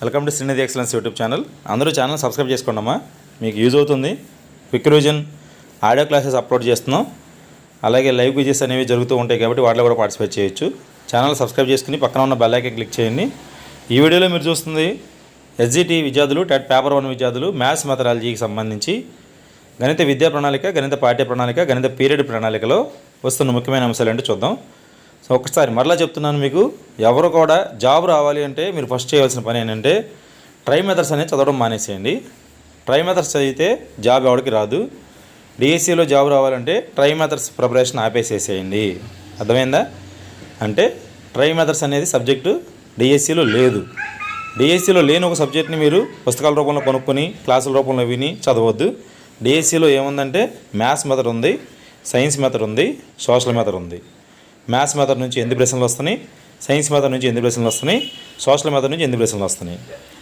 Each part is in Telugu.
Welcome to Srinidhi excellence YouTube channel. అందరూ ఛానల్ సబ్స్క్రైబ్ చేసుకోండి అమ్మా మీకు యూజ్ అవుతుంది. Quick revision audio classes upload చేస్తున్నాం. అలాగే లైవ్ క్విజెస్ అనేవి జరుగుతూ ఉంటాయి కాబట్టి వాటిలో కూడా పార్టిసిపేట్ చేయొచ్చు. ఛానల్ సబ్స్క్రైబ్ చేసుకుని పక్కన ఉన్న బెల్ క్లిక్ చేయండి. ఈ వీడియోలో మీరు చూస్తుంది ఎస్జిటి విద్యార్థులు టెట్ పేపర్ వన్ విద్యార్థులు మ్యాథ్స్ మెథడాలజీకి సంబంధించి గణిత విద్యా ప్రణాళిక గణిత పాఠ్య ప్రణాళిక గణిత పీరియడ్ ప్రణాళికలో వస్తున్న ముఖ్యమైన అంశాలు ఏంటో చూద్దాం. సో ఒకసారి మరలా చెప్తున్నాను మీకు ఎవరు కూడా జాబ్ రావాలి అంటే మీరు ఫస్ట్ చేయవలసిన పని ఏంటంటే ట్రై మెథడ్స్ అనేది చదవడం మానేసేయండి. ట్రై మెథడ్స్ చదివితే జాబ్ ఎవరికి రాదు. డిఎస్సిలో జాబ్ రావాలంటే ట్రై మెథడ్స్ ప్రిపరేషన్ ఆపేసేసేయండి. అర్థమైందా? అంటే ట్రై మెథడ్స్ అనేది సబ్జెక్టు డిఎస్సిలో లేదు. డిఎస్సిలో లేని ఒక సబ్జెక్ట్ని మీరు పుస్తకాల రూపంలో కొనుక్కొని క్లాసుల రూపంలో విని చదవద్దు. డిఎస్సిలో ఏముందంటే మ్యాథ్స్ మెథడ్ ఉంది సైన్స్ మెథడ్ ఉంది సోషల్ మెథడ్ ఉంది. మ్యాథ్స్ మెథడ్ నుంచి ఎన్ని ప్రశ్నలు వస్తున్నాయి? సైన్స్ మెథడ్ నుంచి ఎన్ని ప్రశ్నలు వస్తున్నాయి? సోషల్ మెథడ్ నుంచి ఎన్ని ప్రశ్నలు వస్తున్నాయి?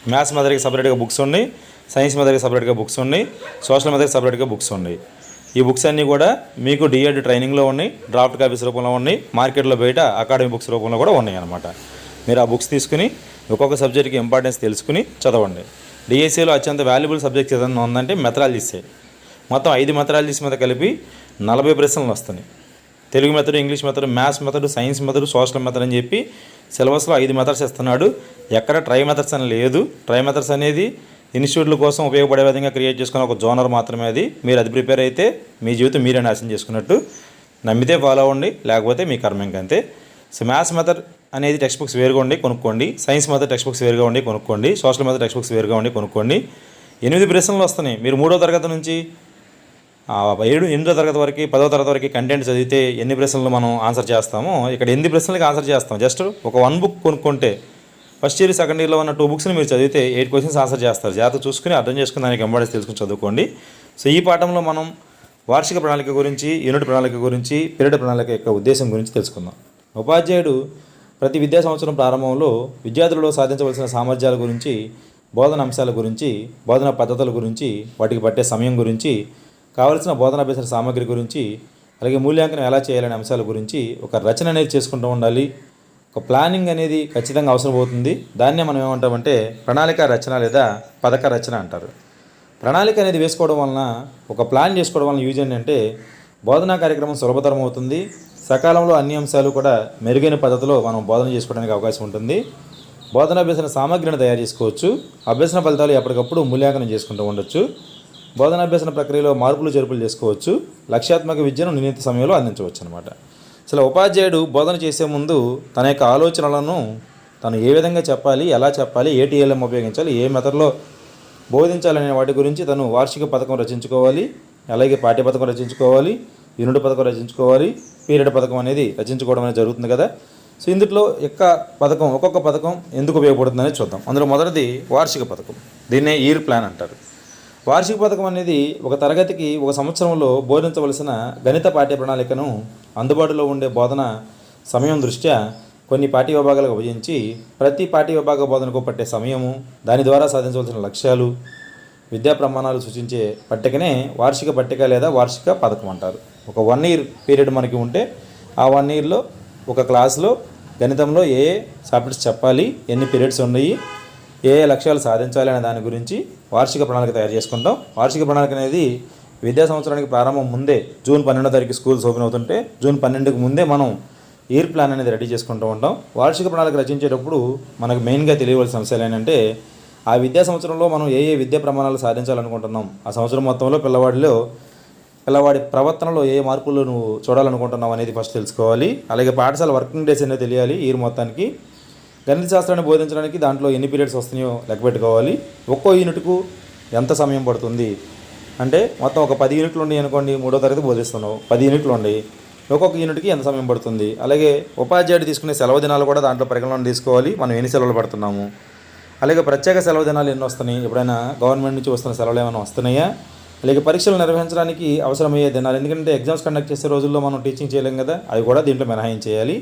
మ్యాథ్స్ మెథడ్కి సపరేట్గా బుక్స్ ఉన్నాయి. సైన్స్ మెథడ్కి సపరేట్గా బుక్స్ ఉన్నాయి. సోషల్ మెథడ్కి సపరేట్గా బుక్స్ ఉన్నాయి. ఈ బుక్స్ అన్నీ కూడా మీకు డిఎడ్ ట్రైనింగ్లో ఉన్నాయి. డ్రాఫ్ట్ కాపీస్ రూపంలో ఉన్నాయి. మార్కెట్లో బయట అకాడమిక్ బుక్స్ రూపంలో కూడా ఉన్నాయి అనమాట మీరు ఆ బుక్స్ తీసుకుని ఒక్కొక్క సబ్జెక్ట్కి ఇంపార్టెన్స్ తెలుసుకుని చదవండి. డిఎస్సిలో అత్యంత వాల్యుబుల్ సబ్జెక్ట్స్ ఏదైనా ఉందంటే మెథడాలజీసే. మొత్తం ఐదు మెథడాలజీస్ మీద కలిపి నలభై ప్రశ్నలు వస్తున్నాయి. Telugu method English method maths method science method social method అని చెప్పి సిలబస్లో ఐదు మెథడ్స్ ఇస్తున్నాడు. ఎక్కడ ట్రై మెథడ్స్ అని లేదు. ట్రై మెథడ్స్ అనేది ఇన్స్టిట్యూట్ల కోసం ఉపయోగపడే విధంగా క్రియేట్ చేసుకున్న ఒక జోనర్ మాత్రమే అది. మీరు అది ప్రిపేర్ అయితే మీ జీవితం మీరే నాశనం చేసుకున్నట్టు. నమ్మితే ఫాలో అవ్వండి లేకపోతే మీ కర్మ ఇంకంతే సో మ్యాథ్స్ మెథడ్ అనేది టెక్స్ట్ బుక్స్ వేరుగా ఉండి కొనుక్కోండి. సైన్స్ మెథడ్ టెక్స్ట్ బుక్స్ వేరుగా ఉండి కొనుక్కోండి. సోషల్ మెథడ్ టెక్స్ట్ బుక్స్ వేరుగా ఉండి కొనుక్కోండి. ఎనిమిది ప్రశ్నలు వస్తున్నాయి. మీరు మూడో తరగతి నుంచి ఏడు ఎనిమిదో తరగతి వరకు పదో తరగతి వరకు కంటెంట్ చదివితే ఎన్ని ప్రశ్నలు మనం ఆన్సర్ చేస్తామో ఇక్కడ ఎన్ని ప్రశ్నలకి ఆన్సర్ చేస్తాం? జస్ట్ ఒక వన్ బుక్ కొనుక్కుంటే ఫస్ట్ ఇయర్ సెకండ్ ఇయర్లో ఉన్న టూ బుక్స్ని మీరు చదివితే ఎయిట్ క్వశ్చన్స్ ఆన్సర్ చేస్తారు. జాగ్రత్త చూసుకుని అర్థం చేసుకుని దానికి ఎంబాడీస్ తెలుసుకుని చదువుకోండి. సో ఈ పాఠంలో మనం వార్షిక ప్రణాళిక గురించి యూనిట్ ప్రణాళిక గురించి పీరియడ్ ప్రణాళిక యొక్క ఉద్దేశం గురించి తెలుసుకుందాం. ఉపాధ్యాయుడు ప్రతి విద్యా సంవత్సరం ప్రారంభంలో విద్యార్థులలో సాధించవలసిన సామర్థ్యాల గురించి బోధన అంశాల గురించి బోధన పద్ధతుల గురించి వాటికి పట్టే సమయం గురించి కావలసిన బోధనాభ్యసన సామగ్రి గురించి అలాగే మూల్యాంకనం ఎలా చేయాలనే అంశాల గురించి ఒక రచన అనేది చేసుకుంటూ ఉండాలి. ఒక ప్లానింగ్ అనేది ఖచ్చితంగా అవసరం అవుతుంది. దాన్నే మనం ఏమంటామంటే ప్రణాళిక రచన లేదా పథక రచన అంటారు. ప్రణాళిక అనేది వేసుకోవడం వలన ఒక ప్లాన్ చేసుకోవడం వలన యూజ్ ఏంటంటే బోధనా కార్యక్రమం సులభతరం అవుతుంది. సకాలంలో అన్ని అంశాలు కూడా మెరుగైన పద్ధతిలో మనం బోధన చేసుకోవడానికి అవకాశం ఉంటుంది. బోధనాభ్యసన సామగ్రిని తయారు చేసుకోవచ్చు. అభ్యసన ఫలితాలు ఎప్పటికప్పుడు మూల్యాంకనం చేసుకుంటూ ఉండొచ్చు. బోధనాభ్యసన ప్రక్రియలో మార్పులు చేర్పులు చేసుకోవచ్చు. లక్ష్యాత్మక విద్యను నిర్ణీత సమయంలో అందించవచ్చు అనమాట అసలు ఉపాధ్యాయుడు బోధన చేసే ముందు తన యొక్క ఆలోచనలను తను ఏ విధంగా చెప్పాలి ఎలా చెప్పాలి ఏ టీఎల్ఎం ఉపయోగించాలి ఏ మెథడ్లో బోధించాలనే వాటి గురించి తను వార్షిక పథకం రచించుకోవాలి అలాగే పాఠ్య పథకం రచించుకోవాలి యూనిట్ పథకం రచించుకోవాలి పీరియడ్ పథకం అనేది రచించుకోవడం అనేది జరుగుతుంది కదా. సో ఇందులో యొక్క పథకం ఒక్కొక్క పథకం ఎందుకు ఉపయోగపడుతుందనే చూద్దాం. అందులో మొదటిది వార్షిక పథకం. దీన్నే ఇయర్ ప్లాన్ అంటారు. వార్షిక పథకం అనేది ఒక తరగతికి ఒక సంవత్సరంలో బోధించవలసిన గణిత పాఠ్య ప్రణాళికను అందుబాటులో ఉండే బోధన సమయం దృష్ట్యా కొన్ని పాఠ్య విభాగాలకు విభజించి ప్రతి పాఠ్య విభాగ బోధనకు పట్టే సమయము దాని ద్వారా సాధించవలసిన లక్ష్యాలు విద్యా ప్రమాణాలు సూచించే పట్టికనే వార్షిక పట్టిక లేదా వార్షిక పథకం అంటారు. ఒక వన్ ఇయర్ పీరియడ్ మనకి ఉంటే ఆ వన్ ఇయర్లో ఒక క్లాస్లో గణితంలో ఏ ఏ చాప్టర్స్ చెప్పాలి ఎన్ని పీరియడ్స్ ఉన్నాయి ఏ ఏ లక్ష్యాలు సాధించాలి అనే దాని గురించి వార్షిక ప్రణాళిక తయారు చేసుకుంటాం. వార్షిక ప్రణాళిక అనేది విద్యా సంవత్సరానికి ప్రారంభం ముందే జూన్ పన్నెండో తారీఖు స్కూల్స్ ఓపెన్ అవుతుంటే జూన్ పన్నెండుకి ముందే మనం ఇయర్ ప్లాన్ అనేది రెడీ చేసుకుంటూ ఉంటాం. వార్షిక ప్రణాళిక రచించేటప్పుడు మనకు మెయిన్గా తెలియవలసిన అంశాలు ఏంటంటే ఆ విద్యా సంవత్సరంలో మనం ఏ ఏ విద్యా ప్రమాణాలు సాధించాలనుకుంటున్నాం? ఆ సంవత్సరం మొత్తంలో పిల్లవాడిలో పిల్లవాడి ప్రవర్తనలో ఏ మార్పులు నువ్వు చూడాలనుకుంటున్నావు అనేది ఫస్ట్ తెలుసుకోవాలి. అలాగే పాఠశాల వర్కింగ్ డేస్ అనేది తెలియాలి. ఇయర్ మొత్తానికి గణిత శాస్త్రాన్ని బోధించడానికి దాంట్లో ఎన్ని పీరియడ్స్ వస్తున్నాయో లెక్క పెట్టుకోవాలి. ఒక్కో యూనిట్కు ఎంత సమయం పడుతుంది? అంటే మొత్తం ఒక పది యూనిట్లు ఉన్నాయి అనుకోండి మూడో తరగతి బోధిస్తున్నావు. పది యూనిట్లు ఉన్నాయి ఒక్కొక్క యూనిట్కి ఎంత సమయం పడుతుంది? అలాగే ఉపాధ్యాయుడు తీసుకునే సెలవు దినాలు కూడా దాంట్లో పరిగణన తీసుకోవాలి. మనం ఎన్ని సెలవులు పడుతున్నాము? అలాగే ప్రత్యేక సెలవు దినాలు ఎన్ని వస్తున్నాయి? ఎప్పుడైనా గవర్నమెంట్ నుంచి వస్తున్న సెలవులు ఏమైనా వస్తున్నాయా? అలాగే పరీక్షలు నిర్వహించడానికి అవసరమయ్యే దినాలు ఎందుకంటే ఎగ్జామ్స్ కండక్ట్ చేసే రోజుల్లో మనం టీచింగ్ చేయలేం కదా అవి కూడా దీంట్లో మినహాయించేయాలి.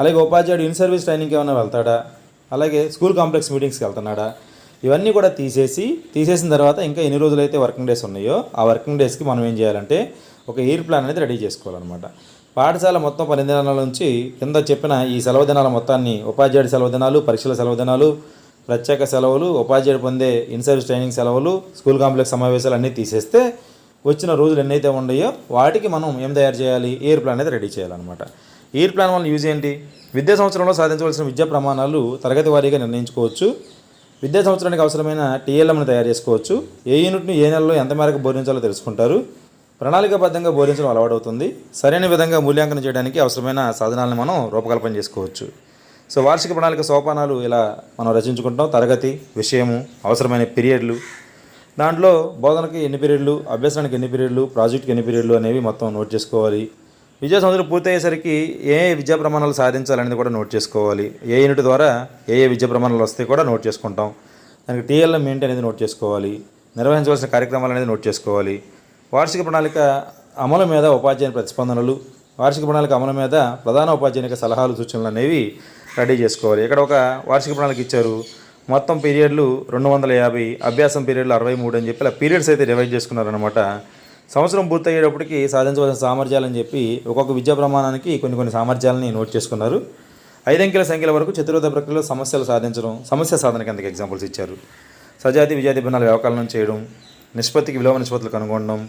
అలాగే ఉపాధ్యాయుడు ఇన్ సర్వీస్ ట్రైనింగ్కి ఏమైనా వెళ్తాడా? అలాగే స్కూల్ కాంప్లెక్స్ మీటింగ్స్కి వెళ్తున్నాడా? ఇవన్నీ కూడా తీసేసి తీసేసిన తర్వాత ఇంకా ఎన్ని రోజులైతే వర్కింగ్ డేస్ ఉన్నాయో ఆ వర్కింగ్ డేస్కి మనం ఏం చేయాలంటే ఒక ఇయర్ ప్లాన్ అనేది రెడీ చేసుకోవాలన్నమాట. పాఠశాల మొత్తం పన్నెండు దినాల నుంచి కింద చెప్పిన ఈ సెలవు దినాల మొత్తాన్ని ఉపాధ్యాయుడి సెలవు దినాలు పరీక్షల సెలవు దినాలు ప్రత్యేక సెలవులు ఉపాధ్యాయుడు పొందే ఇన్ సర్వీస్ ట్రైనింగ్ సెలవులు స్కూల్ కాంప్లెక్స్ సమావేశాలు అన్నీ తీసేస్తే వచ్చిన రోజులు ఎన్నైతే ఉన్నాయో వాటికి మనం ఏం తయారు చేయాలి? ఇయర్ ప్లాన్ అనేది రెడీ చేయాలన్నమాట. ఎయిర్ ప్లాన్ వల్ల యూజ్ ఏంటి? విద్యా సంవత్సరంలో సాధించవలసిన విద్యా ప్రమాణాలు తరగతి వారీగా నిర్ణయించుకోవచ్చు. విద్యా సంవత్సరానికి అవసరమైన టీఎల్ఎంను తయారు చేసుకోవచ్చు. ఏ యూనిట్ను ఏ నెలలో ఎంత మేరకు బోధించాలో తెలుసుకుంటారు. ప్రణాళికాబద్ధంగా బోధించడం అలవాటవుతుంది. సరైన విధంగా మూల్యాంకనం చేయడానికి అవసరమైన సాధనాలను మనం రూపకల్పన చేసుకోవచ్చు. సో వార్షిక ప్రణాళిక సోపానాలు ఇలా మనం రచించుకుంటాం తరగతి విషయము అవసరమైన పీరియడ్లు. దాంట్లో బోధనకి ఎన్ని పీరియడ్లు అభ్యసనానికి ఎన్ని పీరియడ్లు ప్రాజెక్ట్కి ఎన్ని పీరియడ్లు అనేవి మొత్తం నోట్ చేసుకోవాలి. విద్యా సంవత్సరం పూర్తయ్యేసరికి ఏ ఏ విద్యా ప్రమాణాలు సాధించాలనేది కూడా నోట్ చేసుకోవాలి. ఏ యూనిట్ ద్వారా ఏ ఏ విద్యా ప్రమాణాలు వస్తాయి కూడా నోట్ చేసుకుంటాం. దానికి టీఎల్ఎం ఏంటి అనేది నోట్ చేసుకోవాలి. నిర్వహించవలసిన కార్యక్రమాలు అనేది నోట్ చేసుకోవాలి. వార్షిక ప్రణాళిక అమలు మీద ఉపాధ్యాయుని ప్రతిస్పందనలు వార్షిక ప్రణాళిక అమలు మీద ప్రధాన ఉపాధ్యాయునిక సలహాలు సూచనలు అనేవి రెడీ చేసుకోవాలి. ఇక్కడ ఒక వార్షిక ప్రణాళిక ఇచ్చారు. మొత్తం పీరియడ్లు రెండు వందల యాభై అభ్యాసం పీరియడ్లు అరవై మూడు అని చెప్పి ఇలా పీరియడ్స్ అయితే డివైడ్ చేసుకున్నారనమాట సంవత్సరం పూర్తయ్యేటప్పటికి సాధించవలసిన సామర్థ్యాలని చెప్పి ఒక్కొక్క విద్యా ప్రమాణానికి కొన్ని కొన్ని సామర్థ్యాలని నోట్ చేసుకున్నారు. ఐదంకెల సంఖ్యల వరకు చతుర్థ ప్రక్రియలో సమస్యలు సాధించడం సమస్య సాధన కిందకి ఎగ్జాంపుల్స్ ఇచ్చారు. సజాతి విజాతి భిన్నాల వ్యవకలనం చేయడం నిష్పత్తికి విలువ నిష్పత్తులు కనుగొనడం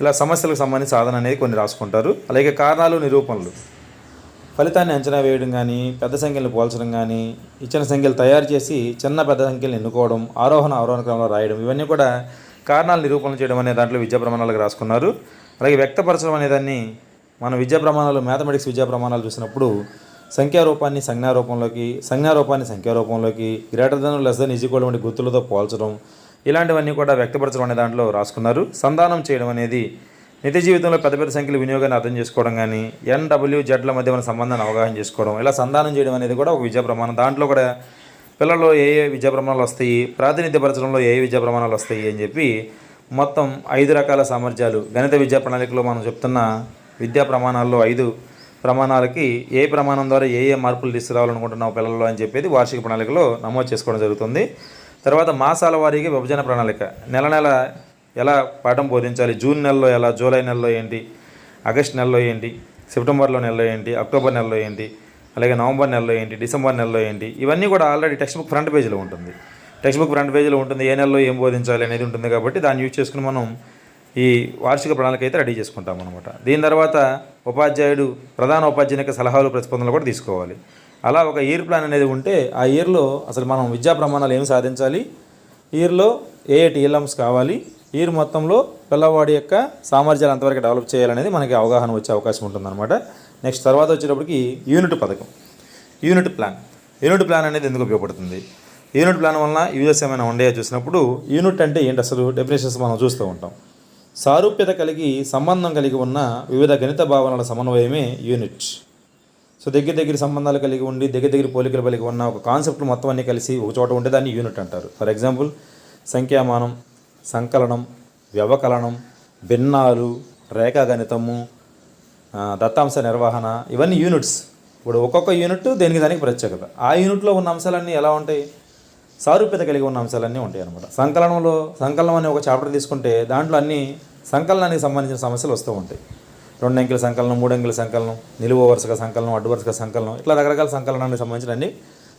ఇలా సమస్యలకు సంబంధించి సాధన అనేది కొన్ని రాసుకుంటారు. అలాగే కారణాలు నిరూపణలు. ఫలితాన్ని అంచనా వేయడం కానీ పెద్ద సంఖ్యలను పోల్చడం కానీ ఇచ్చిన సంఖ్యలు తయారు చేసి చిన్న పెద్ద సంఖ్యలను ఎన్నుకోవడం ఆరోహణ ఆరోహణ క్రమంలో రాయడం ఇవన్నీ కూడా కారణాలు నిరూపణ చేయడం అనే దాంట్లో విద్యా ప్రమాణాలకు రాసుకున్నారు. అలాగే వ్యక్తపరచడం అనే దాన్ని మనం విద్యా ప్రమాణాలు మ్యాథమెటిక్స్ విద్యా ప్రమాణాలు చూసినప్పుడు సంఖ్యారూపాన్ని సంజ్ఞారూపంలోకి సంజ్ఞారూపాన్ని సంఖ్యారూపంలోకి greater than less than equal వంటి గుర్తులతో పోల్చడం ఇలాంటివన్నీ కూడా వ్యక్తపరచడం అనే దాంట్లో రాసుకున్నారు. సంధానం చేయడం అనేది నిత్య జీవితంలో పెద్ద పెద్ద సంఖ్యల వినియోగాన్ని అర్థం చేసుకోవడం కానీ ఎన్డబ్ల్యూ జెడ్ల మధ్య మన సంబంధాన్ని అవగాహన చేసుకోవడం ఇలా సంధానం చేయడం అనేది కూడా ఒక విద్యా ప్రమాణం. దాంట్లో కూడా పిల్లల్లో ఏ ఏ విద్యా ప్రమాణాలు వస్తాయి ప్రాతినిధ్యపరచడంలో ఏ ఏ విద్యా ప్రమాణాలు వస్తాయి అని చెప్పి మొత్తం ఐదు రకాల సామర్థ్యాలు గణిత విద్యా ప్రణాళికలో మనం చెప్తున్న విద్యా ప్రమాణాల్లో ఐదు ప్రమాణాలకి ఏ ప్రమాణం ద్వారా ఏ ఏ మార్పులు తీసుకురావాలనుకుంటున్నావు పిల్లల్లో అని చెప్పేది వార్షిక ప్రణాళికలో నమోదు చేసుకోవడం జరుగుతుంది. తర్వాత మాసాల వారీగా విభజన ప్రణాళిక. నెల నెల ఎలా పాఠం బోధించాలి జూన్ నెలలో ఎలా జూలై నెలలో ఏంటి ఆగస్ట్ నెలలో ఏంటి సెప్టెంబర్లో నెలలో ఏంటి అక్టోబర్ నెలలో ఏంటి అలాగే నవంబర్ నెలలో ఏంటి డిసెంబర్ నెలలో ఏంటి ఇవన్నీ కూడా ఆల్రెడీ టెక్స్ట్ బుక్ ఫ్రంట్ పేజీలో ఉంటుంది. టెక్స్ట్ బుక్ ఫ్రంట్ పేజీలో ఉంటుంది ఏ నెలలో ఏం బోధించాలి అనేది ఉంటుంది కాబట్టి దాన్ని యూజ్ చేసుకుని మనం ఈ వార్షిక ప్రణాళిక అయితే రెడీ చేసుకుంటాం అనమాట దీని తర్వాత ఉపాధ్యాయుడు ప్రధాన ఉపాధ్యాయునిక సలహాలు ప్రతిస్పందనలు కూడా తీసుకోవాలి. అలా ఒక ఇయర్ ప్లాన్ అనేది ఉంటే ఆ ఇయర్లో అసలు మనం విద్యా ప్రమాణాలు ఏం సాధించాలి? ఇయర్లో ఏ ఏ టీఎల్ఎమ్స్ కావాలి. ఇయర్ మొత్తంలో పిల్లవాడి యొక్క సామర్థ్యాలు అంతవరకు డెవలప్ చేయాలనేది మనకి అవగాహన వచ్చే అవకాశం ఉంటుందన్నమాట. నెక్స్ట్ తర్వాత వచ్చేటప్పటికి యూనిట్ పథకం. Unit plan. యూనిట్ ప్లాన్ అనేది ఎందుకు ఉపయోగపడుతుంది? యూనిట్ ప్లాన్ వలన యూజెస్ ఏమైనా ఉండేయో చూసినప్పుడు యూనిట్ అంటే ఏంటి అసలు? డెఫినేషన్స్ మనం చూస్తూ ఉంటాం. సారూప్యత కలిగి సంబంధం కలిగి ఉన్న వివిధ గణిత భావనల సమన్వయమే యూనిట్. సో దగ్గర దగ్గర సంబంధాలు కలిగి ఉండి దగ్గర దగ్గర పోలికలు కలిగి ఉన్న ఒక కాన్సెప్ట్ మొత్తం అన్ని కలిసి ఒక చోట ఉంటే దాన్ని యూనిట్ అంటారు. ఫర్ ఎగ్జాంపుల్ సంఖ్యామానం సంకలనం వ్యవకలనం భిన్నాలు రేఖాగణితము దత్తాంశ నిర్వహణ ఇవన్నీ యూనిట్స్ ఇప్పుడు ఒక్కొక్క యూనిట్ దేనికి దానికి ప్రత్యేకత. ఆ యూనిట్లో ఉన్న అంశాలన్నీ ఎలా ఉంటాయి? సారూప్యత కలిగి ఉన్న అంశాలన్నీ ఉంటాయి అనమాట సంకలనంలో సంకలనం అనే ఒక చాప్టర్ తీసుకుంటే దాంట్లో అన్ని సంకలనానికి సంబంధించిన సమస్యలు వస్తూ ఉంటాయి. రెండు అంకెల సంకలనం మూడు అంకెల సంకలనం నిలువ వరుసగా సంకలనం అడ్డు వరుసగా సంకలనం ఇట్లా రకరకాల సంకలనానికి సంబంధించిన అన్ని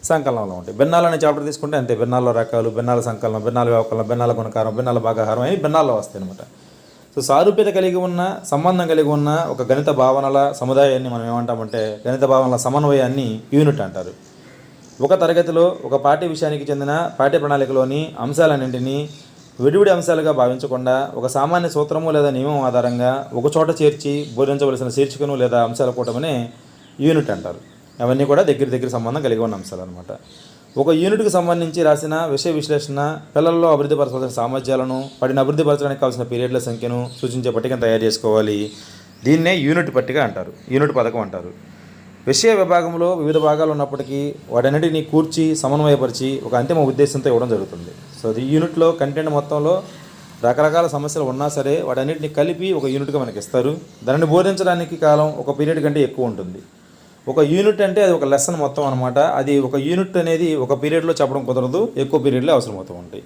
సంకలనంలో ఉంటాయి. భిన్నాలు అనే చాప్టర్ తీసుకుంటే అంతే. భిన్నాల్లో రకాలు భిన్నాల సంకలనం భిన్నాల వ్యవకలనం భిన్నాల గుణకారం భిన్నాల భాగాహారం అని భిన్నాల్లో వస్తాయి అనమాట సో సారూప్యత కలిగి ఉన్న సంబంధం కలిగి ఉన్న ఒక గణిత భావనల సముదాయాన్ని మనం ఏమంటామంటే గణిత భావనల సమన్వయాన్ని యూనిట్ అంటారు. ఒక తరగతిలో ఒక పాఠ్య విషయానికి చెందిన పాఠ్య ప్రణాళికలోని అంశాలన్నింటినీ విడివిడి అంశాలుగా భావించకుండా ఒక సామాన్య సూత్రము లేదా నియమం ఆధారంగా ఒక చోట చేర్చి బోధించవలసిన శీర్షికను లేదా అంశాల కూటమనే యూనిట్ అంటారు. అవన్నీ కూడా దగ్గర దగ్గర సంబంధం కలిగి ఉన్న అంశాలు అనమాట ఒక యూనిట్కు సంబంధించి రాసిన విషయ విశ్లేషణ పిల్లల్లో అభివృద్ధిపరచవలసిన సామర్థ్యాలను వాటిని అభివృద్ధిపరచడానికి కావాల్సిన పీరియడ్ల సంఖ్యను సూచించే పట్టికను తయారు చేసుకోవాలి. దీన్నే యూనిట్ పట్టిక అంటారు. యూనిట్ పథకం అంటారు. విషయ విభాగంలో వివిధ భాగాలు ఉన్నప్పటికీ వాటన్నిటిని కూర్చి సమన్వయపరిచి ఒక అంతిమ ఉద్దేశంతో ఇవ్వడం జరుగుతుంది. సో ఈ యూనిట్లో కంటెంట్ మొత్తంలో రకరకాల సమస్యలు ఉన్నా సరే వాటన్నిటిని కలిపి ఒక యూనిట్గా మనకి ఇస్తారు దానిని బోధించడానికి కాలం ఒక పీరియడ్ కంటే ఎక్కువ ఉంటుంది. ఒక యూనిట్ అంటే అది ఒక లెసన్ మొత్తం అనమాట అది ఒక యూనిట్ అనేది ఒక పీరియడ్లో చెప్పడం కుదరదు. ఎక్కువ పీరియడ్లో అవసరమవుతూ ఉంటాయి.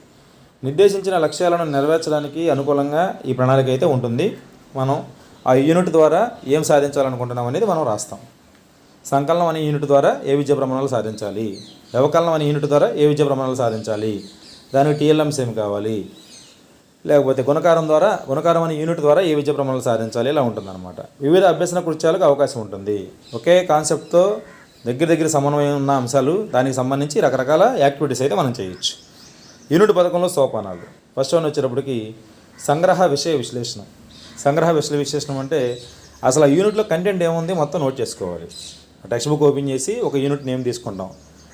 నిర్దేశించిన లక్ష్యాలను నెరవేర్చడానికి అనుకూలంగా ఈ ప్రణాళిక అయితే ఉంటుంది. మనం ఆ యూనిట్ ద్వారా ఏం సాధించాలనుకుంటున్నాం అనేది మనం రాస్తాం. సంకలనం అనే యూనిట్ ద్వారా ఏ విద్య ప్రమాణాలు సాధించాలి? వ్యవకలనం అనే యూనిట్ ద్వారా ఏ విద్య ప్రమాణాలు సాధించాలి? దానికి టీఎల్ఎంస్ ఏమి కావాలి? లేకపోతే గుణకారం ద్వారా గుణకారం అనే యూనిట్ ద్వారా ఏ విద్య ప్రమాణాలు సాధించాలి. ఇలా ఉంటుందన్నమాట. వివిధ అభ్యసన కృత్యాలకు అవకాశం ఉంటుంది. ఒకే కాన్సెప్ట్తో దగ్గర దగ్గర సమన్వయం ఉన్న అంశాలు దానికి సంబంధించి రకరకాల యాక్టివిటీస్ అయితే మనం చేయొచ్చు. యూనిట్ పథకంలో సోపానాలు. ఫస్ట్ వన్ వచ్చేటప్పటికి సంగ్రహ విషయ విశ్లేషణ. సంగ్రహ విషయ విశ్లేషణం అంటే అసలు ఆ యూనిట్లో కంటెంట్ ఏముంది మొత్తం నోట్ చేసుకోవాలి. టెక్స్ట్ బుక్ ఓపెన్ చేసి ఒక యూనిట్ నేమ్ తీసుకుంటాం.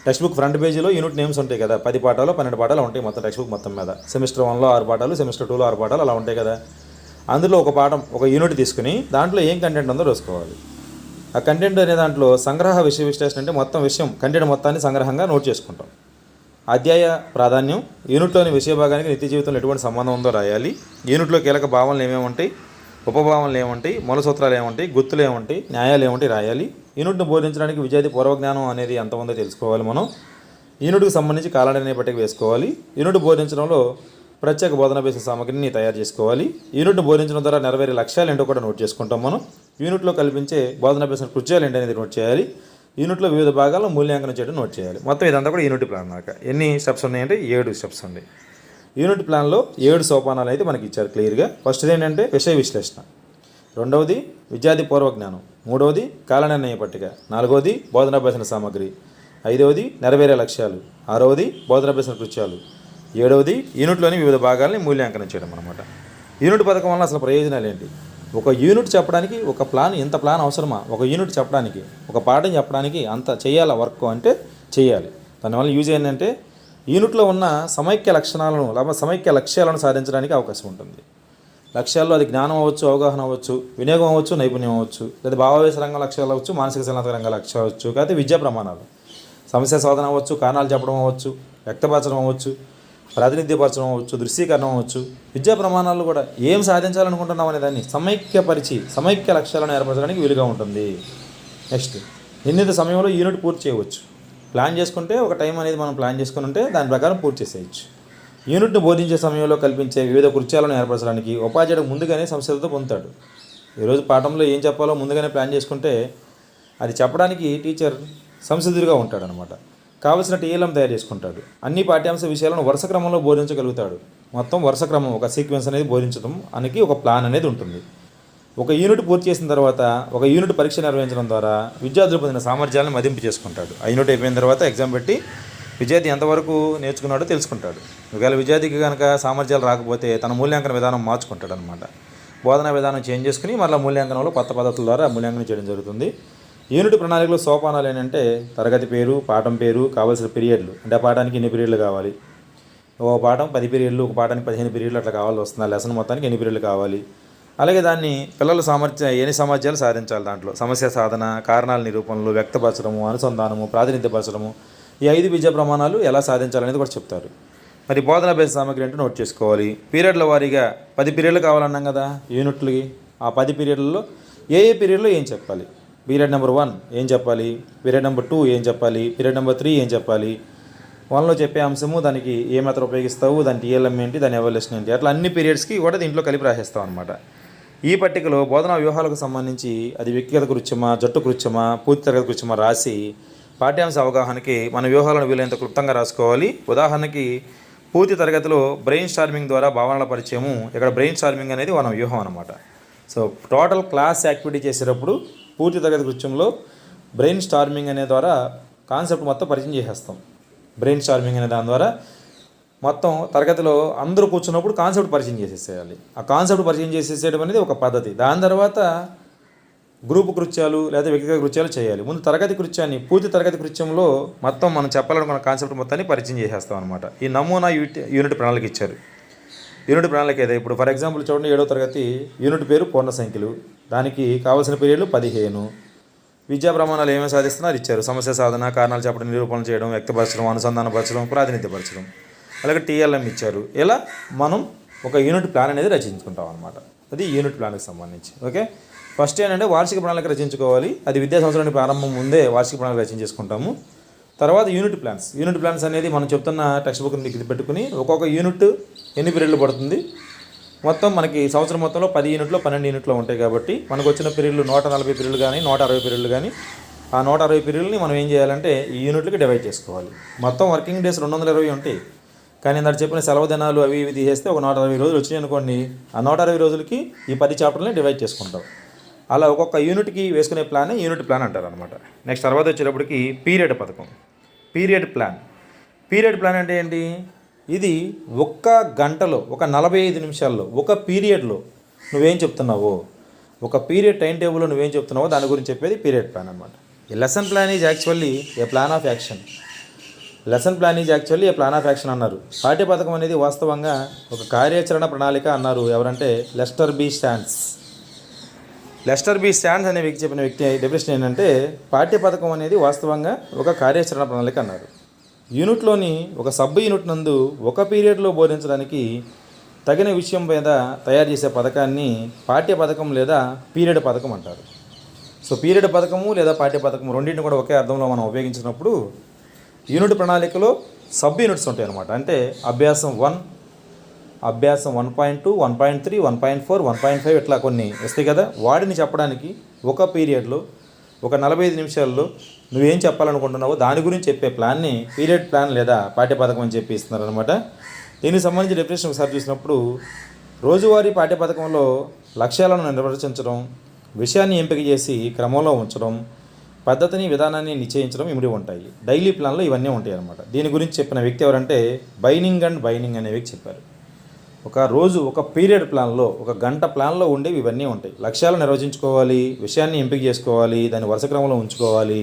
టెక్స్ట్ బుక్ ఫ్రంట్ పేజీలో యూనిట్ నేమ్స్ ఉంటాయి కదా. పది పాఠాలు పన్నెండు పాఠాలు ఉంటాయి మొత్తం టెక్స్ట్ బుక్ మొత్తం మీద. సెమిస్టర్ వన్లో ఆరు పాఠాలు సెమిస్టర్ టూలో ఆరు పాఠాలు అలా ఉంటాయి కదా. అందులో ఒక పాఠం ఒక యూనిట్ తీసుకుని దాంట్లో ఏం కంటెంట్ ఉందో రాసుకోవాలి. ఆ కంటెంట్ అనే దాంట్లో సంగ్రహ విషయ విశ్లేషణ అంటే మొత్తం విషయం కంటెంట్ మొత్తాన్ని సంగ్రహంగా నోట్ చేసుకుంటాం. అధ్యాయ ప్రాధాన్యం యూనిట్లోని విషయ భాగానికి నిత్య జీవితంలో ఎటువంటి సంబంధం ఉందో రాయాలి. యూనిట్లో కీలక భావనలు ఏమేమి ఉంటాయి? ఉపభావనలు ఏముంటాయి మూల సూత్రాలు ఏముంటాయి గుర్తులు ఏముంటాయి న్యాయాలు ఏముంటాయి రాయాలి. యూనిట్ను బోధించడానికి విద్యార్థి పూర్వజ్ఞానం అనేది ఎంత ఉందో తెలుసుకోవాలి మనం. యూనిట్కి సంబంధించి కాలనిర్ణయ పట్టిక వేసుకోవాలి. యూనిట్ బోధించడంలో ప్రత్యేక బోధన బేసిన సామగ్రిని తయారు చేసుకోవాలి. యూనిట్ను బోధించడం ద్వారా నెరవేరే లక్ష్యాలు ఏంటో కూడా నోట్ చేసుకుంటాం మనం. యూనిట్లో కల్పించే బోధన బేసిన కృత్యాలు ఏంటి అనేది నోట్ చేయాలి. యూనిట్లో వివిధ భాగాలను మూల్యాంకనం చేయడం నోట్ చేయాలి. మొత్తం ఇదంతా కూడా యూనిట్ ప్లాన్ దాకా ఎన్ని స్టెప్స్ ఉన్నాయంటే ఏడు స్టెప్స్ ఉన్నాయి యూనిట్ ప్లాన్లో ఏడు సోపానాలు అయితే మనకి ఇచ్చారు క్లియర్గా. ఫస్ట్ ఏంటంటే విషయ విశ్లేషణ. రెండవది విద్యార్థి పూర్వజ్ఞానం మూడవది కాలనిర్ణయ పట్టిక. నాలుగవది బోధనాభ్యసన సామగ్రి. ఐదవది నెరవేరే లక్ష్యాలు. ఆరవది బోధనాభ్యసన కృత్యాలు. ఏడవది యూనిట్లోని వివిధ భాగాలని మూల్యాంకనం చేయడం అనమాట యూనిట్ పథకం వల్ల అసలు ప్రయోజనాలు ఏంటి? ఒక యూనిట్ చెప్పడానికి ఒక ప్లాన్ ఎంత ప్లాన్ అవసరమా? ఒక యూనిట్ చెప్పడానికి ఒక పాఠం చెప్పడానికి అంత చేయాలా వర్క్ అంటే చేయాలి. దానివల్ల యూజ్ ఏంటంటే యూనిట్లో ఉన్న సమైక్య లక్షణాలను లేకపోతే సమైక్య లక్ష్యాలను సాధించడానికి అవకాశం ఉంటుంది. లక్ష్యాల్లో అది జ్ఞానం అవ్వచ్చు అవగాహన అవ్వచ్చు వినియోగం అవ్వచ్చు నైపుణ్యం అవ్వచ్చు. లేదా భావావేశ రంగ లక్ష్యాలు అవ్వచ్చు మానసిక సన్నత రంగ లక్ష్యాలు అవ్వచ్చు. కాకపోతే విద్యా ప్రమాణాలు. సమస్య సాధన అవ్వచ్చు కారణాలు చెప్పడం అవ్వచ్చు వ్యక్తపరచడం అవ్వచ్చు ప్రాతినిధ్యపరచడం అవ్వచ్చు దృశ్యీకరణం అవ్వచ్చు. విద్యా ప్రమాణాలు కూడా ఏం సాధించాలనుకుంటున్నాం అనే దాన్ని సమైక్యపరిచి సమైక్య లక్ష్యాలను ఏర్పరచడానికి వీలుగా ఉంటుంది. నెక్స్ట్ నిర్ణీత సమయంలో యూనిట్ పూర్తి చేయవచ్చు. ప్లాన్ చేసుకుంటే ఒక టైం అనేది మనం ప్లాన్ చేసుకుని ఉంటే దాని ప్రకారం పూర్తి చేసేయచ్చు. యూనిట్ను బోధించే సమయంలో కల్పించే వివిధ కృత్యాలను ఏర్పరచడానికి ఉపాధ్యాయుడు ముందుగానే సంస్థలతో పొందుతాడు. ఈరోజు పాఠంలో ఏం చెప్పాలో ముందుగానే ప్లాన్ చేసుకుంటే అది చెప్పడానికి టీచర్ సంసిద్ధుడిగా ఉంటాడనమాట. కావలసిన టీఎల్ఎం తయారు చేసుకుంటాడు. అన్ని పాఠ్యాంశ విషయాలను వరుస క్రమంలో బోధించగలుగుతాడు. మొత్తం వరుస క్రమం ఒక సీక్వెన్స్ అనేది బోధించడం అనికి ఒక ప్లాన్ అనేది ఉంటుంది. ఒక యూనిట్ పూర్తి చేసిన తర్వాత ఒక యూనిట్ పరీక్ష నిర్వహించడం ద్వారా విద్యార్థులు పొందిన సామర్థ్యాలను మదింపు చేసుకుంటాడు. ఆ యూనిట్ అయిపోయిన తర్వాత ఎగ్జామ్ పెట్టి విద్యార్థి ఎంతవరకు నేర్చుకున్నాడో తెలుసుకుంటాడు. ఒకవేళ విద్యార్థికి కనుక సామర్థ్యాలు రాకపోతే తన మూల్యాంకన విధానం మార్చుకుంటాడు అనమాట బోధనా విధానం చేంజ్ చేసుకుని మళ్ళీ మూల్యాంకనంలో కొత్త పద్ధతుల ద్వారా మూల్యాంకనం చేయడం జరుగుతుంది. యూనిట్ ప్రణాళికలో సోపానాలు ఏంటంటే తరగతి పేరు పాఠం పేరు కావాల్సిన పీరియడ్లు. అంటే ఆ పాఠానికి ఎన్ని పీరియడ్లు కావాలి? ఒక పాఠం పది పీరియడ్లు ఒక పాఠానికి పదిహేను పీరియడ్లు అట్లా కావాలి వస్తుంది? లెసన్ మొత్తానికి ఎన్ని పీరియడ్లు కావాలి? అలాగే దాన్ని పిల్లల సామర్థ్యం ఎన్ని సామర్థ్యాలు సాధించాలి దాంట్లో? సమస్య సాధన కారణాల నిరూపణలు వ్యక్తపరచడము అనుసంధానము ప్రాతినిధ్యపరచడము ఈ ఐదు విద్యా ప్రమాణాలు ఎలా సాధించాలనేది కూడా చెప్తారు. మరి బోధన బేస్ సామగ్రి అంటే నోట్ చేసుకోవాలి. పీరియడ్ల వారీగా పది పీరియడ్లు కావాలన్నాం కదా యూనిట్లకి ఆ పది పీరియడ్లలో ఏ ఏ పీరియడ్లో ఏం చెప్పాలి? పీరియడ్ నెంబర్ వన్ ఏం చెప్పాలి? పీరియడ్ నెంబర్ టూ ఏం చెప్పాలి? పీరియడ్ నెంబర్ త్రీ ఏం చెప్పాలి? వన్లో చెప్పే అంశము దానికి ఏ మాత్రం ఉపయోగిస్తావు? దాని టీఎల్ఎం ఏంటి? దాని ఎవల్యూషన్ ఏంటి? అట్లా అన్ని పీరియడ్స్కి కూడా దీంట్లో కలిపి రాసేస్తాం అనమాట ఈ పట్టికలో బోధనా వ్యూహాలకు సంబంధించి అది వ్యక్తిగత కృత్యమా జట్టు కృత్యమా పూర్తి తరగతి కృత్యమా రాసి పాఠ్యాంశ అవగాహనకి మన వ్యూహాలను వీలైనంత క్లుప్తంగా రాసుకోవాలి. ఉదాహరణకి పూర్తి తరగతిలో బ్రెయిన్ స్టార్మింగ్ ద్వారా భావనల పరిచయము ఇక్కడ బ్రెయిన్ స్టార్మింగ్ అనేది మన వ్యూహం అనమాట సో టోటల్ క్లాస్ యాక్టివిటీ చేసేటప్పుడు పూర్తి తరగతి కృత్యంలో బ్రెయిన్ స్టార్మింగ్ అనే ద్వారా కాన్సెప్ట్ మొత్తం పరిచయం చేసేస్తాం. బ్రెయిన్ స్టార్మింగ్ అనే దాని ద్వారా మొత్తం తరగతిలో అందరూ కూర్చున్నప్పుడు కాన్సెప్ట్ పరిచయం చేసేసేయాలి. ఆ కాన్సెప్ట్ పరిచయం చేసేసేయడం అనేది ఒక పద్ధతి. దాని తర్వాత గ్రూప్ కృత్యాలు లేదా వ్యక్తిగత కృత్యాలు చేయాలి. ముందు తరగతి కృత్యాన్ని పూర్తి తరగతి కృత్యంలో మొత్తం మనం చెప్పాలనుకున్న కాన్సెప్ట్ మొత్తాన్ని పరిచయం చేసేస్తాం అనమాట ఈ నమూనా యూనిట్ యూనిట్ ప్రణాళిక ఇచ్చారు. యూనిట్ ప్రణాళిక అయితే ఇప్పుడు ఫర్ ఎగ్జాంపుల్ చూడండి ఏడో తరగతి యూనిట్ పేరు పూర్ణ సంఖ్యలు. దానికి కావాల్సిన పీరియడ్లు పదిహేను. విద్యా ప్రమాణాలు ఏమేమి సాధిస్తున్నారు ఇచ్చారు? సమస్య సాధన కారణాలు చెప్పడం నిరూపణ చేయడం వ్యక్తపరచడం అనుసంధానపరచడం ప్రాతినిధ్యపరచడం. అలాగే టీఎల్ఎం ఇచ్చారు. ఇలా మనం ఒక యూనిట్ ప్లాన్ అనేది రచించుకుంటాం అనమాట అది యూనిట్ ప్లాన్కి సంబంధించి. ఓకే? ఫస్ట్ ఏంటంటే వార్షిక ప్రణాళిక రచించుకోవాలి. అది విద్యా సంవత్సరానికి ప్రారంభం ముందే వార్షిక ప్రణాళిక రచించేసుకుంటాము. తర్వాత యూనిట్ ప్లాన్స్. యూనిట్ ప్లాన్స్ అనేది మనం చెప్తున్న టెక్స్ట్ బుక్ని ఇది పెట్టుకుని ఒక్కొక్క యూనిట్ ఎన్ని పీరియడ్లు పడుతుంది? మొత్తం మనకి సంవత్సరం మొత్తంలో పది యూనిట్లు పన్నెండు యూనిట్లు ఉంటాయి కాబట్టి మనకు వచ్చిన పీరియడ్లు నూట నలభై పీరియడ్లు కానీ నూట అరవై పీరియడ్లు కానీ ఆ నూట అరవై పీరియడ్ని మనం ఏం చేయాలంటే ఈ యూనిట్లకి డివైడ్ చేసుకోవాలి. మొత్తం వర్కింగ్ డేస్ రెండు వందల ఇరవై ఉంటాయి. కానీ ఇందాక చెప్పిన సెలవు దినాలు అవి ఇవి తీసేస్తే ఒక నూట అరవై రోజులు వచ్చినాయి అనుకోండి. ఆ నూట అరవై రోజులకి ఈ పది చాప్టర్లని డివైడ్ చేసుకుంటాం. అలా ఒక్కొక్క యూనిట్కి వేసుకునే ప్లాన్ యూనిట్ ప్లాన్ అంటారు అనమాట నెక్స్ట్ తర్వాత వచ్చేటప్పటికి పీరియడ్ పథకం. పీరియడ్ ప్లాన్ పీరియడ్ ప్లాన్ అంటే ఏంటి? ఇది ఒక్క గంటలో ఒక నలభై ఐదు నిమిషాల్లో ఒక పీరియడ్లో నువ్వేం చెప్తున్నావో ఒక పీరియడ్ టైం టేబుల్లో నువ్వేం చెప్తున్నావో దాని గురించి చెప్పేది పీరియడ్ ప్లాన్ అనమాట ఈ lesson plan is actually a plan of action lesson plan is actually a plan of action అన్నారు. పాఠ్య పథకం అనేది వాస్తవంగా ఒక కార్యాచరణ ప్రణాళిక అన్నారు ఎవరంటే Lester B Sands. Lester B Sands అనే వ్యక్తి చెప్పిన వ్యక్తి డెఫినేషన్ ఏంటంటే పాఠ్య పథకం అనేది వాస్తవంగా ఒక కార్యాచరణ ప్రణాళిక అన్నారు. యూనిట్లోని ఒక సబ్ యూనిట్ నందు ఒక పీరియడ్లో బోధించడానికి తగిన విషయం మీద తయారు చేసే పథకాన్ని పాఠ్య పథకం లేదా పీరియడ్ పథకం అంటారు. సో పీరియడ్ పథకము లేదా పాఠ్య పథకం రెండింటిని కూడా ఒకే అర్థంలో మనం ఉపయోగించినప్పుడు యూనిట్ ప్రణాళికలో సబ్ యూనిట్స్ ఉంటాయి అన్నమాట అంటే అభ్యాసం వన్ అభ్యాసం one point two one point three one point four one point five ఇట్లా కొన్ని వస్తాయి కదా. వాడిని చెప్పడానికి ఒక పీరియడ్లో ఒక నలభై ఐదు నిమిషాల్లో నువ్వేం చెప్పాలనుకుంటున్నావో దాని గురించి చెప్పే ప్లాన్ని పీరియడ్ ప్లాన్ లేదా పాఠ్య పథకం అని చెప్పి ఇస్తున్నారు అనమాట దీనికి సంబంధించి డెఫినేషన్ ఒకసారి చూసినప్పుడు రోజువారీ పాఠ్య పథకంలో లక్ష్యాలను నిర్వచించడం విషయాన్ని ఎంపిక చేసి క్రమంలో ఉంచడం పద్ధతిని విధానాన్ని నిశ్చయించడం ఇమిడి ఉంటాయి. డైలీ ప్లాన్లో ఇవన్నీ ఉంటాయి అన్నమాట దీని గురించి చెప్పిన వ్యక్తి ఎవరంటే బైనింగ్ అండ్ బైనింగ్ అనే వ్యక్తి చెప్పారు. ఒక రోజు ఒక పీరియడ్ ప్లాన్లో ఒక గంట ప్లాన్లో ఉండేవి ఇవన్నీ ఉంటాయి. లక్ష్యాలు నిర్వచించుకోవాలి విషయాన్ని ఎంపిక చేసుకోవాలి దాన్ని వరుస క్రమంలో ఉంచుకోవాలి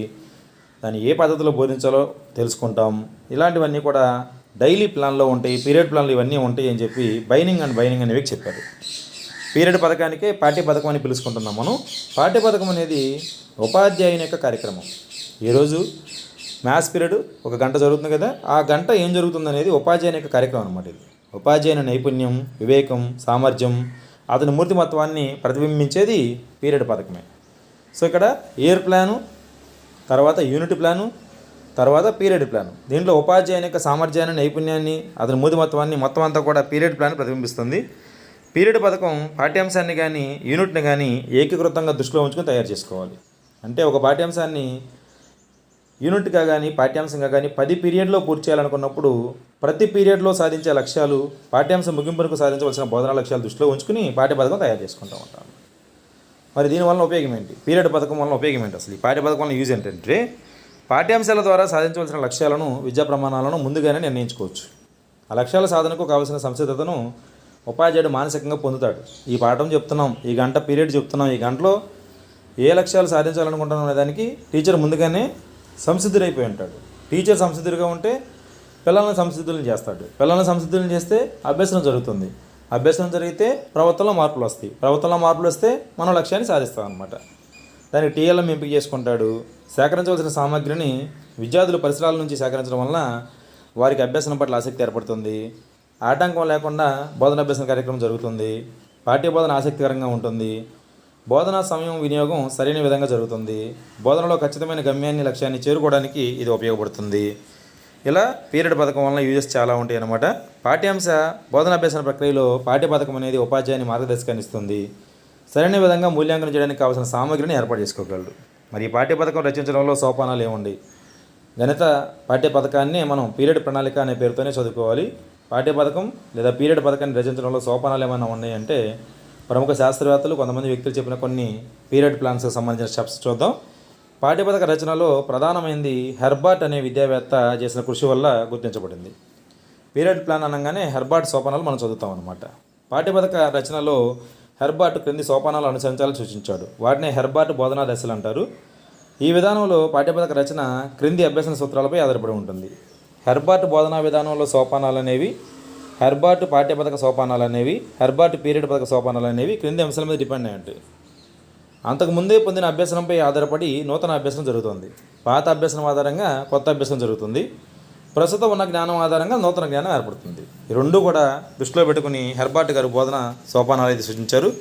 దాన్ని ఏ పద్ధతిలో బోధించాలో తెలుసుకుంటాం. ఇలాంటివన్నీ కూడా డైలీ ప్లాన్లో ఉంటాయి పీరియడ్ ప్లాన్లు ఇవన్నీ ఉంటాయి అని చెప్పి బైనింగ్ అండ్ బైనింగ్ అనేవి చెప్పారు. పీరియడ్ పథకానికే పాఠ్య పథకం అని పిలుచుకుంటున్నాం మనం. పాఠ్య పథకం అనేది ఉపాధ్యాయుని యొక్క కార్యక్రమం. ఈరోజు మ్యాథ్స్ పీరియడ్ ఒక గంట జరుగుతుంది కదా ఆ గంట ఏం జరుగుతుంది అనేది ఉపాధ్యాయుని యొక్క కార్యక్రమం అనమాట ఇది. ఉపాధ్యాయుని నైపుణ్యం వివేకం సామర్థ్యం అతని మూర్తిమత్వాన్ని ప్రతిబింబించేది పీరియడ్ పథకమే. సో ఇక్కడ ఇయర్ ప్లాను తర్వాత యూనిట్ ప్లాను తర్వాత పీరియడ్ ప్లాన్ దీంట్లో ఉపాధ్యాయుని యొక్క సామర్థ్యాన్ని నైపుణ్యాన్ని అతని మూర్తిమత్వాన్ని మొత్తం అంతా కూడా పీరియడ్ ప్లాన్ ప్రతిబింబిస్తుంది. పీరియడ్ పథకం పాఠ్యాంశాన్ని కానీ యూనిట్ని కానీ ఏకీకృతంగా దృష్టిలో ఉంచుకొని తయారు చేసుకోవాలి. అంటే ఒక పాఠ్యాంశాన్ని యూనిట్గా కానీ పాఠ్యాంశంగా కానీ పది పీరియడ్లో పూర్తి చేయాలనుకున్నప్పుడు ప్రతి పీరియడ్లో సాధించే లక్ష్యాలు పాఠ్యాంశం ముగింపునకు సాధించవలసిన బోధనా లక్ష్యాలు దృష్టిలో ఉంచుకుని పాఠ్య పథకం తయారు చేసుకుంటూ ఉంటాం. మరి దీనివల్ల ఉపయోగం ఏంటి? పీరియడ్ పథకం వల్ల ఉపయోగం ఏంటి అసలు? ఈ పాఠ్య పథకం వల్ల యూజ్ ఏంటంటే పాఠ్యాంశాల ద్వారా సాధించవలసిన లక్ష్యాలను విద్యా ప్రమాణాలను ముందుగానే నిర్ణయించుకోవచ్చు. ఆ లక్ష్యాల సాధనకు కావలసిన సంసిద్ధతను ఉపాధ్యాయుడు మానసికంగా పొందుతాడు. ఈ పాఠం చెప్తున్నాం ఈ గంట పీరియడ్ చెప్తున్నాం ఈ గంటలో ఏ లక్ష్యాలు సాధించాలనుకుంటున్నాం అనే దానికి టీచర్ ముందుగానే సంసిద్ధుడైపోయి ఉంటాడు. టీచర్ సంసిద్ధుడిగా ఉంటే పిల్లలను సంసిద్ధులను చేస్తాడు. పిల్లలను సంసిద్ధులను చేస్తే అభ్యసనం జరుగుతుంది. అభ్యసనం జరిగితే ప్రవర్తనలో మార్పులు వస్తాయి. ప్రవర్తనలో మార్పులు వస్తే మనం లక్ష్యాన్ని సాధిస్తాం అనమాట దానికి టీఎల్ఎం ఎంపిక చేసుకుంటాడు. సేకరించవలసిన సామాగ్రిని విద్యార్థులు పరిసరాల నుంచి సేకరించడం వలన వారికి అభ్యసనం పట్ల ఆసక్తి ఏర్పడుతుంది. ఆటంకం లేకుండా బోధన అభ్యసన కార్యక్రమం జరుగుతుంది. పాఠ్యబోధన ఆసక్తికరంగా ఉంటుంది. బోధనా సమయం వినియోగం సరైన విధంగా జరుగుతుంది. బోధనలో ఖచ్చితమైన గమ్యాన్ని లక్ష్యాన్ని చేరుకోవడానికి ఇది ఉపయోగపడుతుంది. ఇలా పీరియడ్ పథకం వలన యూజెస్ చాలా ఉంటాయి అన్నమాట పాఠ్యాంశ బోధనాభ్యాసన ప్రక్రియలో పాఠ్య పథకం అనేది ఉపాధ్యాయుని మార్గదర్శకాన్ని ఇస్తుంది. సరైన విధంగా మూల్యాంకనం చేయడానికి కావాల్సిన సామగ్రిని ఏర్పాటు చేసుకోగలరు మరి ఈ పాఠ్య పథకం రచించడంలో సోపానాలు ఏముండి గణిత పాఠ్య పథకాన్ని మనం పీరియడ్ ప్రణాళిక అనే పేరుతోనే చదువుకోవాలి. పాఠ్య పథకం లేదా పీరియడ్ పథకాన్ని రచించడంలో సోపానాలు ఏమైనా ఉన్నాయంటే ప్రముఖ శాస్త్రవేత్తలు కొంతమంది వ్యక్తులు చెప్పిన కొన్ని పీరియడ్ ప్లాన్స్కి సంబంధించిన స్టెప్స్ చూద్దాం. పాఠ్యపథక రచనలో ప్రధానమైనది హెర్బార్ట్ అనే విద్యావేత్త చేసిన కృషి వల్ల గుర్తించబడింది. పీరియడ్ ప్లాన్ అనగానే హెర్బార్ట్ సోపానాలు మనం చదువుతాం అనమాట పాఠ్యపథక రచనలో హెర్బార్ట్ క్రింది సోపానాలు అనుసరించాలని సూచించాడు. వాటిని హెర్బార్ట్ బోధనా దశలు అంటారు. ఈ విధానంలో పాఠ్యపథక రచన క్రింది అభ్యసన సూత్రాలపై ఆధారపడి ఉంటుంది. హెర్బార్ట్ బోధనా విధానంలో సోపానాలు అనేవి హెర్బార్ట్ పాఠ్యపథక సోపానాలు అనేవి హెర్బార్ట్ పీరియడ్ పథక సోపానాలు అనేవి క్రింది అంశాల మీద డిపెండ్ అయి ఉంటాయి అంతకు ముందే పొందిన అభ్యసనంపై ఆధారపడి నూతన అభ్యసనం జరుగుతుంది. పాత అభ్యసనం ఆధారంగా కొత్త అభ్యసనం జరుగుతుంది. ప్రస్తుతం ఉన్న జ్ఞానం ఆధారంగా నూతన జ్ఞానం ఏర్పడుతుంది. ఈ రెండు కూడా దృష్టిలో పెట్టుకుని హెర్బార్ట్ గారు బోధన సోపానాలు అయితే సూచించారు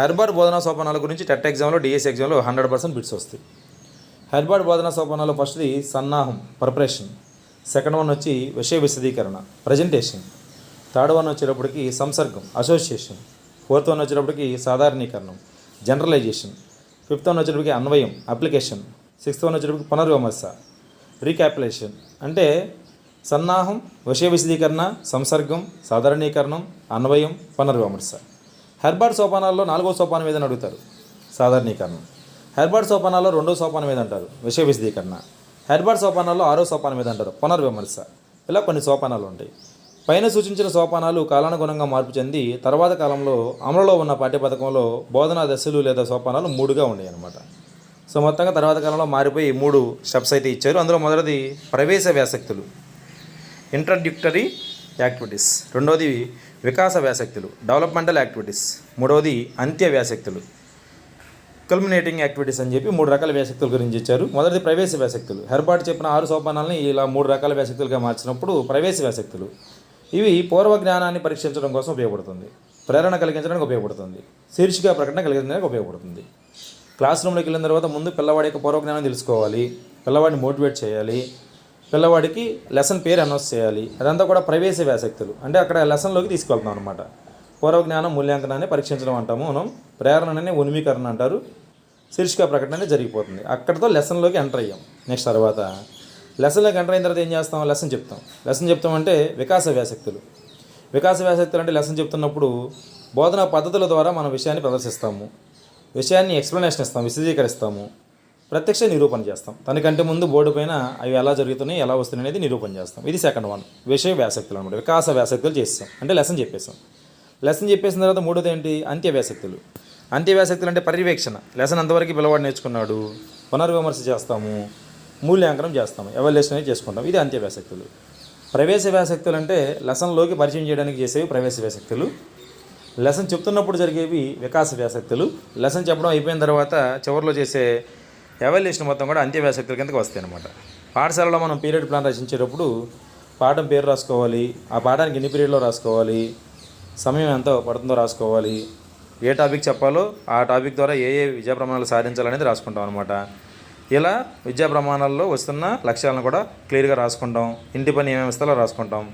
హెర్బార్ట్ బోధనా సోపానాల గురించి టెట్ ఎగ్జామ్లో డిఎస్ ఎగ్జామ్లో హండ్రెడ్ పర్సెంట్ బిట్స్ వస్తాయి. హెర్బార్ట్ బోధనా సోపానాలు ఫస్ట్ది సన్నాహం ప్రిపరేషన్. సెకండ్ వన్ వచ్చి విషయ విశదీకరణ ప్రజెంటేషన్. థర్డ్ వన్ వచ్చేటప్పటికి సంసర్గం అసోసియేషన్. ఫోర్త్ వన్ వచ్చేటప్పటికి సాధారణీకరణం. జనరలైజేషన్. ఫిఫ్త్ వన్ వచ్చేటప్పటికి అన్వయం అప్లికేషన్. సిక్స్త్ వన్ వచ్చేటప్పటికి పునర్విమర్శ రీక్యాపిలేషన్. అంటే సన్నాహం విషయ విశదీకరణ సంసర్గం సాధారణీకరణం అన్వయం పునర్విమర్శ. హెర్బార్డ్ సోపానాల్లో నాలుగో సోపానం ఏదని అడుగుతారు? సాధారణీకరణం. హెర్బార్డ్ సోపానాల్లో రెండో సోపానం ఏది అంటారు విషయ విశదీకరణ హెర్బార్డ్ సోపానాల్లో ఆరో సోపానం ఏది అంటారు పునర్విమర్శ. ఇలా కొన్ని సోపానాలు ఉంటాయి. పైన సూచించిన సోపానాలు కాలానుగుణంగా మార్పు చెంది తర్వాత కాలంలో అమలులో ఉన్న పాఠ్యపథకంలో బోధనా దశలు లేదా సోపానాలు మూడుగా ఉన్నాయి అన్నమాట సో మొత్తంగా తర్వాత కాలంలో మారిపోయి మూడు స్టెప్స్ అయితే ఇచ్చారు. అందులో మొదటిది ప్రవేశ వ్యాసక్తులు. ఇంట్రడ్యూక్టరీ యాక్టివిటీస్ రెండవది వికాస వ్యాసక్తులు. డెవలప్మెంటల్ యాక్టివిటీస్ మూడవది అంత్య వ్యాసక్తులు. కల్మినేటింగ్ యాక్టివిటీస్ అని చెప్పి మూడు రకాల వ్యాసక్తుల గురించి ఇచ్చారు. మొదటిది ప్రవేశ వ్యాసక్తులు. హెర్బాట్ చెప్పిన ఆరు సోపానాలని ఇలా మూడు రకాల వ్యాసక్తులుగా మార్చినప్పుడు ప్రవేశ వ్యాసక్తులు. ఇవి పూర్వ జ్ఞానాన్ని పరీక్షించడం కోసం ఉపయోగపడుతుంది. ప్రేరణ కలిగించడానికి ఉపయోగపడుతుంది. శీర్షిక ప్రకటన కలిగించడానికి ఉపయోగపడుతుంది. క్లాస్ రూమ్లోకి వెళ్ళిన తర్వాత ముందు పిల్లవాడి యొక్క పూర్వ జ్ఞానం తెలుసుకోవాలి. పిల్లవాడిని మోటివేట్ చేయాలి. పిల్లవాడికి లెసన్ పేరు అనౌన్స్ చేయాలి. అదంతా కూడా ప్రవేశ వ్యాసక్తులు. అంటే అక్కడ లెసన్లోకి తీసుకెళ్తాం అనమాట పూర్వ జ్ఞానం మూల్యాంకనాన్ని పరీక్షించడం అంటాము. మనం ప్రేరణనే ఉన్మీకరణ అంటారు. శీర్షిక ప్రకటన అనేది జరిగిపోతుంది. అక్కడితో లెసన్లోకి ఎంటర్ అయ్యాం. నెక్స్ట్ తర్వాత లెసన్లో ఎంటర్ అయిన తర్వాత ఏం చేస్తాం? లెసన్ చెప్తాం. లెసన్ చెప్తామంటే వికాస వ్యాసక్తులు. వికాస వ్యాసక్తులు అంటే లెసన్ చెప్తున్నప్పుడు బోధనా పద్ధతుల ద్వారా మన విషయాన్ని ప్రదర్శిస్తాము. విషయాన్ని ఎక్స్ప్లెనేషన్ ఇస్తాం విశదీకరిస్తాము. ప్రత్యక్ష నిరూపణ చేస్తాం. తనకంటే ముందు బోర్డు పైన అవి ఎలా జరుగుతున్నాయి ఎలా వస్తున్నాయి అనేది నిరూపణ చేస్తాం. ఇది సెకండ్ వన్ విషయ వ్యాసక్తులు అనమాట వికాస వ్యాసక్తులు చేస్తాం. అంటే లెసన్ చెప్పేస్తాం లెసన్ చెప్పేసిన తర్వాత మూడోది ఏంటి? అంత్య వ్యాసక్తులు. అంత్య వ్యాసక్తులు అంటే పర్యవేక్షణ. లెసన్ అంతవరకు పిల్లవాడు నేర్చుకున్నాడు. పునర్విమర్శ చేస్తాము. మూల్యాంకనం చేస్తాము ఎవాల్యుయేషన్ అనేది చేసుకుంటాం ఇది అంత్య వ్యాసక్తులు ప్రవేశ వ్యాసక్తులు అంటే లెసన్లోకి పరిచయం చేయడానికి చేసేవి ప్రవేశ వ్యాసక్తులు లెసన్ చెప్తున్నప్పుడు జరిగేవి వికాస వ్యాసక్తులు లెసన్ చెప్పడం అయిపోయిన తర్వాత చివరిలో చేసే ఎవాల్యుయేషన్ మొత్తం కూడా అంత్య వ్యాసక్తుల కిందకి వస్తాయి అనమాట పాఠశాలలో మనం పీరియడ్ ప్లాన్ రచించేటప్పుడు పాఠం పేరు రాసుకోవాలి ఆ పాఠానికి ఎన్ని పీరియడ్లో రాసుకోవాలి సమయం ఎంత పడుతుందో రాసుకోవాలి ఏ టాపిక్ చెప్పాలో ఆ టాపిక్ ద్వారా ఏ ఏ విజయ ప్రమాణాలు సాధించాలనేది రాసుకుంటాం అనమాట ఇలా విద్యా ప్రమాణాల్లో వస్తున్న లక్ష్యాలను కూడా క్లియర్గా రాసుకుంటాం. ఇంటి పని ఏమేమి ఇస్తాలో రాసుకుంటాం.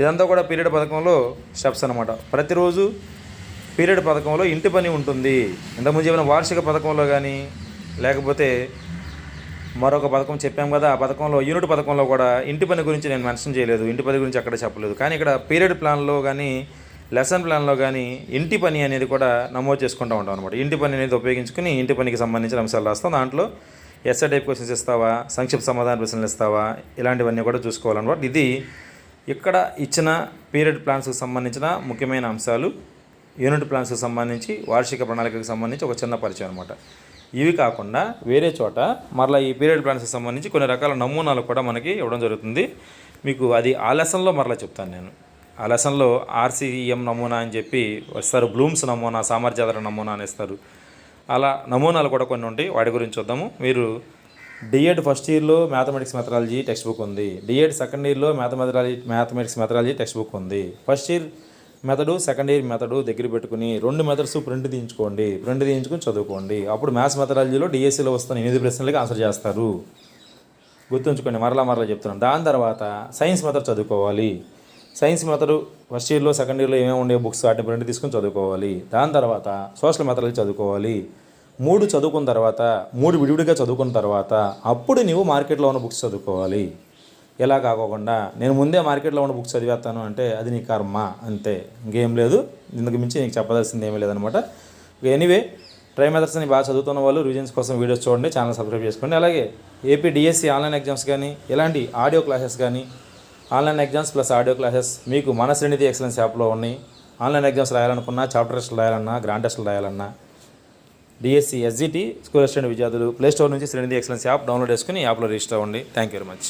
ఇదంతా కూడా పీరియడ్ పథకంలో స్టెప్స్ అనమాట ప్రతిరోజు పీరియడ్ పథకంలో ఇంటి పని ఉంటుంది. ఇంతకుముందు చెప్పిన వార్షిక పథకంలో కానీ లేకపోతే మరొక పథకం చెప్పాం కదా ఆ పథకంలో యూనిట్ పథకంలో కూడా ఇంటి పని గురించి నేను మెన్షన్ చేయలేదు. ఇంటి పని గురించి అక్కడ చెప్పలేదు. కానీ ఇక్కడ పీరియడ్ ప్లాన్లో కానీ లెసన్ ప్లాన్లో కానీ ఇంటి పని అనేది కూడా నమోదు చేసుకుంటూ ఉంటాం అనమాట ఇంటి పని అనేది ఉపయోగించుకుని ఇంటి పనికి సంబంధించిన అంశాలు రాస్తాం. దాంట్లో ఎస్ఏ టైప్ క్వశ్చన్స్ ఇస్తావా? సంక్షిప్త సమాధాన ప్రశ్నలు ఇస్తావా? ఇలాంటివన్నీ కూడా చూసుకోవాలన్నమాట. ఇది ఇక్కడ ఇచ్చిన పీరియడ్ ప్లాన్స్కి సంబంధించిన ముఖ్యమైన అంశాలు యూనిట్ ప్లాన్స్కి సంబంధించి వార్షిక ప్రణాళికకు సంబంధించి ఒక చిన్న పరిచయం అనమాట ఇవి కాకుండా వేరే చోట మరలా ఈ పీరియడ్ ప్లాన్స్కి సంబంధించి కొన్ని రకాల నమూనాలు కూడా మనకి ఇవ్వడం జరుగుతుంది. మీకు అది ఆ లెసన్లో మరలా చెప్తాను నేను. ఆ లెసన్లో ఆర్సీఎం నమూనా అని చెప్పి వస్తారు బ్లూమ్స్ నమూనా సామర్థ్యాధార నమూనా అని ఇస్తారు. అలా నమూనాలు కూడా కొన్ని ఉంటాయి. వాటి గురించి చూద్దాము. మీరు డిఎడ్ ఫస్ట్ ఇయర్లో మ్యాథమెటిక్స్ మెథడాలజీ టెక్స్ట్ బుక్ ఉంది. డిఎడ్ సెకండ్ ఇయర్లో మ్యాథమెథడాలజీ మ్యాథమెటిక్స్ మెథడాలజీ టెక్స్ట్ బుక్ ఉంది. First year method second year method దగ్గర పెట్టుకుని రెండు మెథడ్స్ ప్రింట్ తీయించుకోండి. ప్రింట్ తీయించుకుని చదువుకోండి. అప్పుడు మ్యాథ్స్ మెథడాలజీలో డిఎస్సీలో వస్తున్న ఎనిమిది ప్రశ్నలకి ఆన్సర్ చేస్తారు. గుర్తుంచుకోండి. మరలా మరలా చెప్తున్నాను. దాని తర్వాత సైన్స్ మెథడ్ చదువుకోవాలి. సైన్స్ మెథడ్ ఫస్ట్ ఇయర్లో సెకండ్ ఇయర్లో ఏమేమి ఉండే బుక్స్ వాటిని ప్రింట్ తీసుకుని చదువుకోవాలి. దాని తర్వాత సోషల్ మెథడ్లు చదువుకోవాలి. మూడు చదువుకున్న తర్వాత మూడు విడివిడిగా చదువుకున్న తర్వాత అప్పుడు నీవు మార్కెట్లో ఉన్న బుక్స్ చదువుకోవాలి. ఎలా కాకోకుండా నేను ముందే మార్కెట్లో ఉన్న బుక్స్ చదివేస్తాను అంటే అది నీ కర్మ అంతే. ఇంకేం లేదు. ఇందుకు మించి నీకు చెప్పదలసింది ఏమీ లేదనమాట. ఎనీవే ట్రై మెథడ్స్ని బాగా చదువుతున్న వాళ్ళు రివిజన్స్ కోసం వీడియోస్ చూడండి ఛానల్ సబ్స్క్రైబ్ చేసుకోండి. అలాగే ఏపీ డిఎస్సి ఆన్లైన్ ఎగ్జామ్స్ కానీ ఇలాంటి ఆడియో క్లాసెస్ కానీ online exams plus audio classes మీకు మన శ్రేణిది ఎక్సలెన్స్ యాప్లో ఉన్నాయి. ఆన్లైన్ ఎగ్జామ్స్ రాయాలనుకున్నా చాప్టర్ టెస్ట్లు రాయాలన్నా గ్రాండ్ టెస్ట్లు రాయాలన్నా డిఎస్సి ఎస్జిటి స్కూల్ అసిస్టెంట్ విద్యార్థులు ప్లే స్టోర్ నుంచి శ్రీనిధి ఎక్సలెన్స్ యాప్ డౌన్లోడ్ చేసుకుని యాప్లో రిజిస్టర్ అవ్వండి. Thank you very much